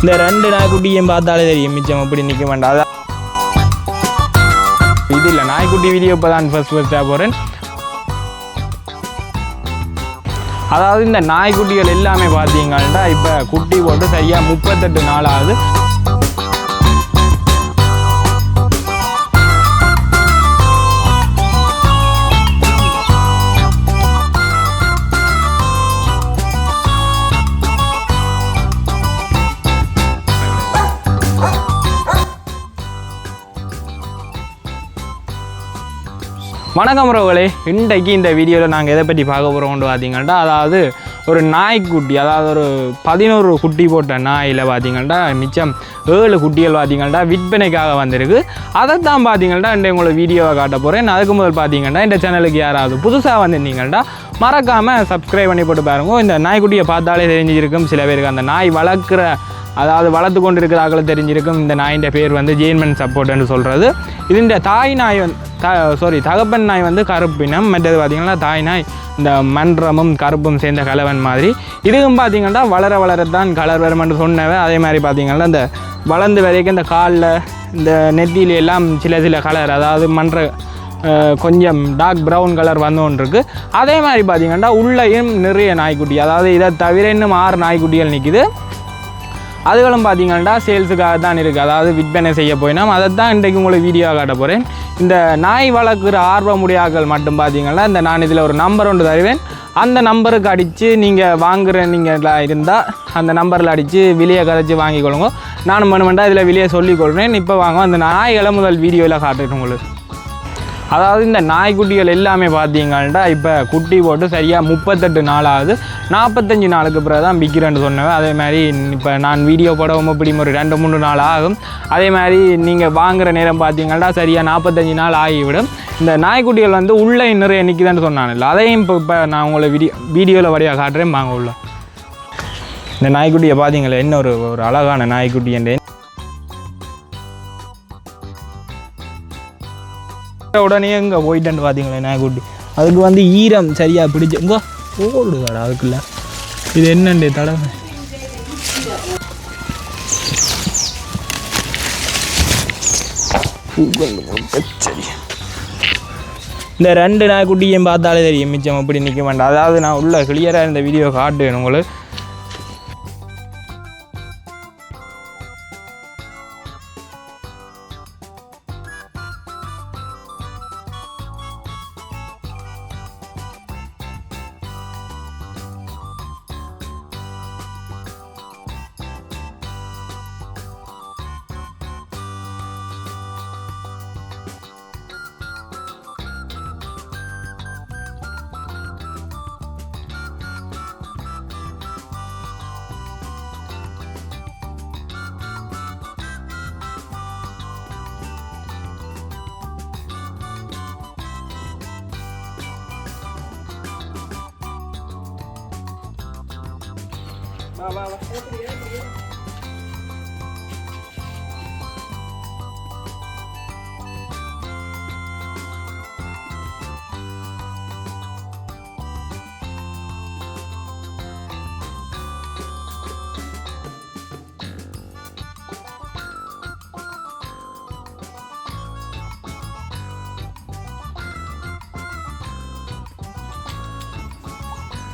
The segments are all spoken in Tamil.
இந்த ரெண்டு நாய்க்குட்டியும் பார்த்தாலே தெரியும் மிச்சம் அப்படி நிற்க வேண்டாம் இது இல்லை நாய்க்குட்டி வீடியோ இப்போ தான் ஃபர்ஸ்ட் ஃபர்ஸ்ட்டாக போகிறேன் அதாவது இந்த நாய்க்குட்டிகள் எல்லாமே பார்த்தீங்கன்னா இப்போ குட்டி போட்டு சரியாக முப்பத்தெட்டு நாள் ஆகுது. வணக்கம் உறவுகளே. இன்றைக்கு இந்த வீடியோவில் நாங்கள் எதை பற்றி பார்க்க போகிறோம்னு பார்த்தீங்கன்னா அதாவது ஒரு நாய்க்குட்டி அதாவது ஒரு பதினோரு குட்டி போட்ட நாயில் பார்த்தீங்கன்னா மிச்சம் ஏழு குட்டிகள் பார்த்தீங்கன்னா விற்பனைக்காக வந்திருக்கு. அதை தான் பார்த்தீங்கன்னா இந்த உங்களுக்கு வீடியோவை காட்ட போகிறேன் அதுக்கு முதல் பார்த்தீங்கன்னா இந்த சேனலுக்கு யாராவது புதுசாக வந்திருந்தீங்கன்னா மறக்காமல் சப்ஸ்கிரைப் பண்ணி போட்டு பாருங்க. இந்த நாய்க்குட்டியை பார்த்தாலே தெரிஞ்சிருக்கும். சில பேருக்கு அந்த நாய் வளர்க்குற அதாவது வளர்த்து கொண்டு இருக்கிறார்கள் தெரிஞ்சிருக்கும். இந்த நாயின் பேர் வந்து ஜெயின்மன் சப்போர்ட்னு சொல்கிறது இதுண்ட தாய் நாய் வந்து த சாரி தகப்பன் நாய் வந்து கருப்பினம். மற்றது பார்த்திங்கன்னா தாய் நாய் இந்த மன்றமும் கருப்பும் சேர்ந்த கலவன் மாதிரி. இதுவும் பார்த்திங்கன்னா வளர வளரத்தான் கலர் வருமென்று சொன்னவன் அதே மாதிரி பார்த்திங்கன்னா இந்த வளர்ந்து வரைக்கும் இந்த காலில் இந்த நெத்தியில எல்லாம் சில சில கலர் அதாவது மன்ற கொஞ்சம் டார்க் ப்ரௌன் கலர் வந்தோன்றிருக்கு அதே மாதிரி பார்த்திங்கன்னா உள்ளேயும் நிறைய நாய்க்குட்டி அதாவது இதை தவிர இன்னும் ஆறு நாய்க்குட்டிகள் நிற்கிது அதுகளும் பார்த்தீங்கன்னா சேல்ஸுக்காக தான் இருக்குது அதாவது விற்பனை செய்ய போயினா அதை தான் இன்றைக்கு உங்களுக்கு வீடியோ காட்ட போகிறேன் இந்த நாய் வளர்க்குற ஆர்வமுடையாக்கள் மட்டும் பார்த்தீங்கன்னா இந்த நான் இதில் ஒரு நம்பர் ஒன்று தருவேன். அந்த நம்பருக்கு அடித்து நீங்கள் வாங்குற நீங்கள் இருந்தால் அந்த நம்பரில் அடித்து விலையை கதைச்சி வாங்கிக்கொள்ளுங்க. நானும் பண்ணுமெண்டா இதில் விலையை சொல்லிக்கொள்கிறேன் இப்போ வாங்க அந்த நாய்களை முதல் வீடியோவில் காட்டுறேன் உங்களுக்கு. அதாவது இந்த நாய்க்குட்டிகள் எல்லாமே பார்த்தீங்கன்னா இப்போ குட்டி போட்டு சரியாக முப்பத்தெட்டு நாள் ஆகுது நாற்பத்தஞ்சு நாளுக்கு பிறகு தான் விற்கிறேன்னு சொன்னேன் அதே மாதிரி இப்போ நான் வீடியோ போடவும் இப்படி ஒரு ரெண்டு மூணு நாள் ஆகும். அதே மாதிரி நீங்கள் வாங்குகிற நேரம் பார்த்தீங்கன்னா சரியாக நாற்பத்தஞ்சு நாள் ஆகிவிடும். இந்த நாய்க்குட்டிகள் வந்து உள்ளே நிறைய நிற்குதுன்னு சொன்னாங்கல்ல அதையும் இப்போ இப்போ நான் உங்களை வீடியோ வீடியோவில் வழியாக காட்டுறேன். வாங்க உள்ள. இந்த நாய்க்குட்டியை பார்த்தீங்களா? என்ன ஒரு ஒரு அழகான நாய்க்குட்டி என்று உடனே இங்கே போயிட்டேன் பார்த்தீங்களே நான் நாய்க்குட்டி அதுக்கு வந்து ஈரம் சரியாக பிடிச்சி இங்கோ ஓடுதாடா அதுக்குள்ள. இது என்னண்டு தடவை இந்த ரெண்டு நாய்க்குட்டியும் பார்த்தாலே தெரியும் மிச்சம் அப்படி நிற்க வேண்டாம் அதாவது நான் உள்ள கிளியராக இந்த வீடியோ காட்டுவேன் உங்களுக்கு.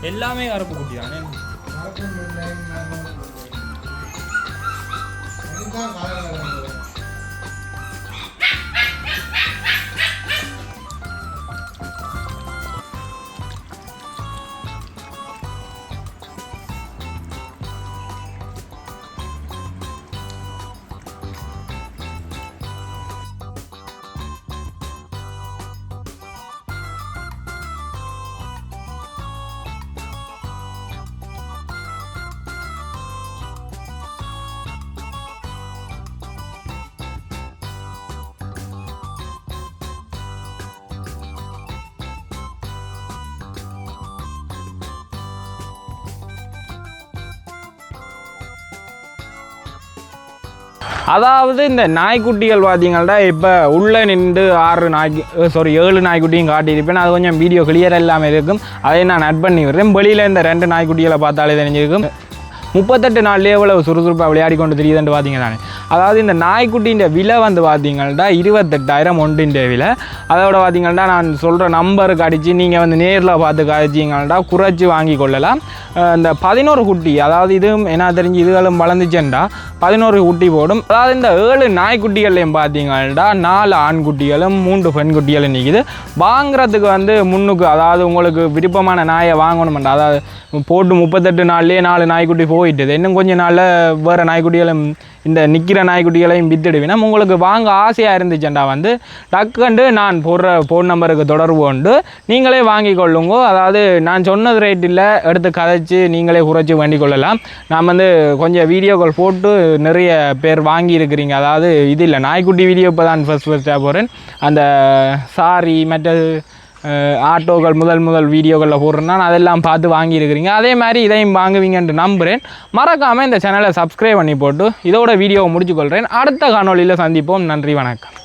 எல்லாமே கருப்பு குட்டி தானே 같은 면 냉면. 냉면 가요. அதாவது இந்த நாய்க்குட்டிகள் பார்த்தீங்கன்னா இப்போ உள்ளே நின்று ஆறு நாய்க்கு சாரி ஏழு நாய்க்குட்டியும் காட்டியிருப்பேன் அது கொஞ்சம் வீடியோ கிளியர் இல்லாமல் இருக்கும். அதையும் நான் அட் பண்ணி விடுறேன். வெளியில் இந்த ரெண்டு நாய்க்குட்டிகளை பார்த்தாலே தெரிஞ்சிருக்கும். முப்பத்தெட்டு நாள்லேயே எவ்வளவு சுறுசுறுப்பாக விளையாடி கொண்டு தெரியுதுன்னு பார்த்தீங்கன்னா அதாவது இந்த நாய்க்குட்டியின் விலை வந்து பார்த்தீங்கன்னா இருபத்தெட்டாயிரம் ஒன்றின் விலை. அதோட பார்த்தீங்கன்னா நான் சொல்கிற நம்பருக்கு அடித்து நீங்கள் வந்து நேரில் பார்த்து கழிச்சிங்கன்னா குறைச்சி வாங்கி கொள்ளலாம். இந்த பதினோரு குட்டி அதாவது இதுவும் என்ன தெரிஞ்சு இதுகளும் வளர்ந்துச்சேன்டா பதினோரு குட்டி போடும். அதாவது இந்த ஏழு நாய்க்குட்டிகள்லையும் பார்த்தீங்கன்னா நாலு ஆண் குட்டிகளும் மூன்று பெண்குட்டிகளும் நிற்கிது வாங்குறதுக்கு வந்து முன்னுக்கு அதாவது உங்களுக்கு விருப்பமான நாயை வாங்கணுமெண்டா. அதாவது போட்டு முப்பத்தெட்டு நாள்லேயே நாலு நாய்க்குட்டி போயிட்டுது. இன்னும் கொஞ்சம் நாளில் வேறு நாய்க்குட்டிகளும் இந்த நிற்கிற நாய்க்குட்டிகளையும் வித்துடுவினா உங்களுக்கு வாங்க ஆசையாக இருந்துச்சுண்டா வந்து டக்குண்டு நான் போடுற ஃபோன் நம்பருக்கு தொடர்பு கொண்டு நீங்களே வாங்கி கொள்ளுங்க. அதாவது நான் சொன்னது ரேட் இல்லை எடுத்து கதைச்சு நீங்களே குறைச்சி வண்டி கொள்ளலாம். நான் வந்து கொஞ்சம் வீடியோக்கள் போட்டு நிறைய பேர் வாங்கியிருக்கிறீங்க அதாவது இது இல்லை நாய்க்குட்டி வீடியோ இப்போ தான் ஃபஸ்ட் ஃபஸ்ட்டாக போகிறேன் அந்த சாரி மற்றது ஆட்டோக்கள் முதல் முதல் வீடியோக்களில் போடுறேன் நான் அதெல்லாம் பார்த்து வாங்கியிருக்கிறீங்க. அதே மாதிரி இதையும் வாங்குவீங்கன்ட்டு நம்புகிறேன் மறக்காமல் இந்த சேனலை சப்ஸ்கிரைப் பண்ணி போட்டு இதோட வீடியோவை முடிச்சுக்கொள்கிறேன் அடுத்த காணொலியில் சந்திப்போம். நன்றி வணக்கம்.